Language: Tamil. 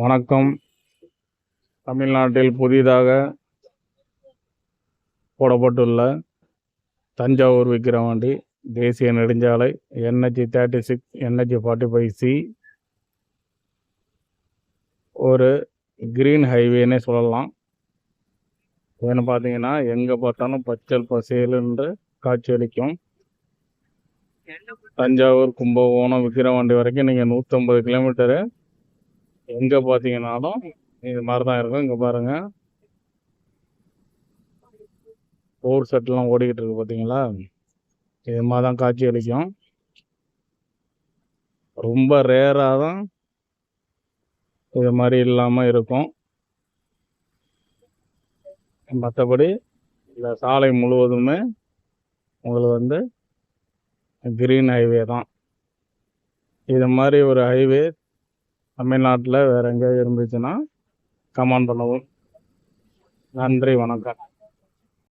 வணக்கம். தமிழ்நாட்டில் புதிதாக போடப்பட்டுள்ள தஞ்சாவூர் விக்கிரவாண்டி தேசிய நெடுஞ்சாலை NH thirty six NH forty five C ஒரு கிரீன் ஹைவேன்னே சொல்லலாம். ஏன்னு பார்த்தீங்கன்னா எங்கே பார்த்தாலும் பச்சல் பசேலுன்று காட்சியளிக்கும். தஞ்சாவூர் கும்பகோணம் விக்கிரவாண்டி வரைக்கும் நீங்கள் நூற்றம்பது கிலோமீட்டரு எங்கே பார்த்தீங்கன்னாலும் இது மாதிரி தான் இருக்கும். இங்கே பாருங்கள் ரோட் செட்லாம் ஓடிக்கிட்டு இருக்கு பார்த்தீங்களா இது மாதிரி தான் காட்சி அளிக்கும். ரொம்ப ரேராக தான் இது மாதிரி இல்லாமல் இருக்கும். மற்றபடி இந்த சாலை முழுவதுமே உங்களுக்கு வந்து கிரீன் ஹைவே தான். இது மாதிரி ஒரு ஹைவே தமிழ்நாட்டில் வேறு எங்கேயாவது இருந்துச்சுன்னா கமெண்ட் பண்ணவும். நன்றி வணக்கம்.